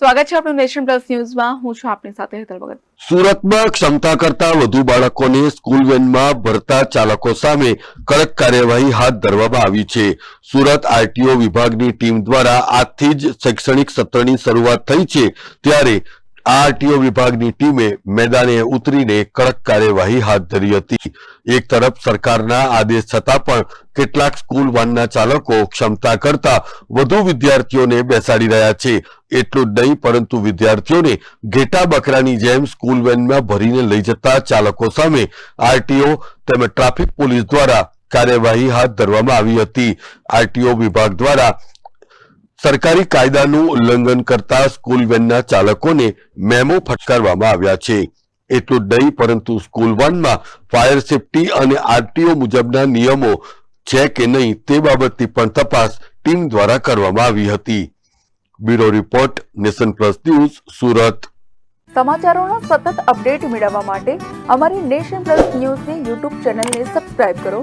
સ્વાગત છે આપણું નેશન પ્લસ ન્યૂઝમાં. હું છું આપની સાથે હેતલ ભગત. સુરતમાં ક્ષમતા કરતા વધુ બાળકોને સ્કૂલ વેનમાં ભરતા ચાલકો સામે કડક કાર્યવાહી હાથ ધરવામાં આવી છે. સુરત આરટીઓ વિભાગની ટીમ દ્વારા આજથી જ શૈક્ષણિક સત્રની શરૂઆત થઈ છે. ત્યારે આરટીઓ વિભાગની ટીમે મેદાને ઉતરીને કડક કાર્યવાહી હાથ ધરી હતી. એક તરફ સરકારના આદેશ છતાં પણ કેટલાક સ્કૂલ વાનના ચાલકો ક્ષમતા કરતા વધુ વિદ્યાર્થીઓને બેસાડી રહ્યા છે. એટલું જ નહીં, પરંતુ વિદ્યાર્થીઓને ઘેટા બકરાની જેમ સ્કૂલ વેનમાં ભરીને લઈ જતા ચાલકો સામે આરટીઓ તેમજ ટ્રાફિક પોલીસ દ્વારા કાર્યવાહી હાથ ધરવામાં આવી હતી. આરટીઓ વિભાગ દ્વારા સરકારી કાયદાનું ઉલ્લંઘન કરતા સ્કૂલ વેનના ચાલકોને મેમો ફટકારવામાં આવ્યા છે. એટલું જ નહીં, પરંતુ સ્કૂલ વાનમાં ફાયર સેફટી અને આરટીઓ મુજબના નિયમો છે કે નહીં તે બાબતની પણ તપાસ ટીમ દ્વારા કરવામાં આવી હતી. Bureau report, nation plus news, Surat. સમાચારોના સતત અપડેટ મેળવવા માટે અમારી નેશન પ્લસ ન્યૂઝની યુટ્યુબ ચેનલને સબસ્ક્રાઇબ કરો.